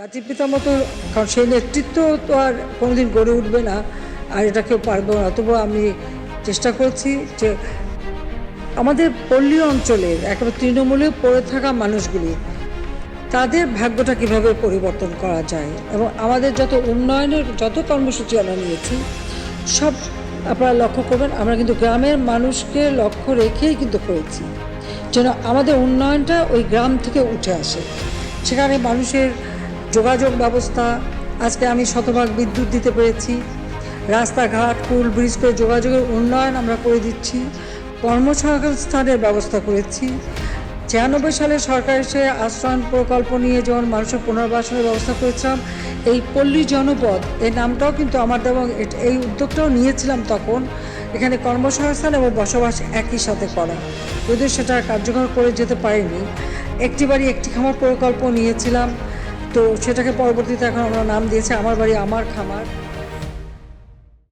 জাতির পিতার মতো কারণ সেই নেতৃত্ব তো আর কোনোদিন গড়ে উঠবে না, আর এটা কেউ পারবে না। তবু আমি চেষ্টা করছি যে আমাদের পল্লী অঞ্চলের, একেবারে তৃণমূলে পড়ে থাকা মানুষগুলি, তাদের ভাগ্যটা কীভাবে পরিবর্তন করা যায় এবং আমাদের যত উন্নয়নের, যত কর্মসূচি আমরা নিয়েছি, সব আপনারা লক্ষ্য করবেন, আমরা কিন্তু গ্রামের মানুষকে লক্ষ্য রেখেই কিন্তু করেছি যেন আমাদের উন্নয়নটা ওই গ্রাম থেকে উঠে আসে। সেখানে মানুষের যোগাযোগ ব্যবস্থা, আজকে আমি শতভাগ বিদ্যুৎ দিতে পেরেছি। রাস্তাঘাট, পুল, ব্রিজ করে যোগাযোগের উন্নয়ন আমরা করে দিচ্ছি। কর্মসংস্থানের ব্যবস্থা করেছি। ছিয়ানব্বই সালে সরকার এসে আশ্রয়ণ প্রকল্প নিয়ে যখন মানুষের পুনর্বাসনের ব্যবস্থা করেছিলাম, এই পল্লী জনপদ এই নামটাও কিন্তু আমার এবং এই উদ্যোগটাও নিয়েছিলাম তখন। এখানে কর্মসংস্থান এবং বসবাস একই সাথে করা। যদিও সেটা কার্যকর করে যেতে পারিনি, একটি বাড়ি একটি খামার প্রকল্প নিয়েছিলাম। তো সেটাকে পরবর্তীতে এখন আমরা নাম দিয়েছি আমার বাড়ি আমার খামার।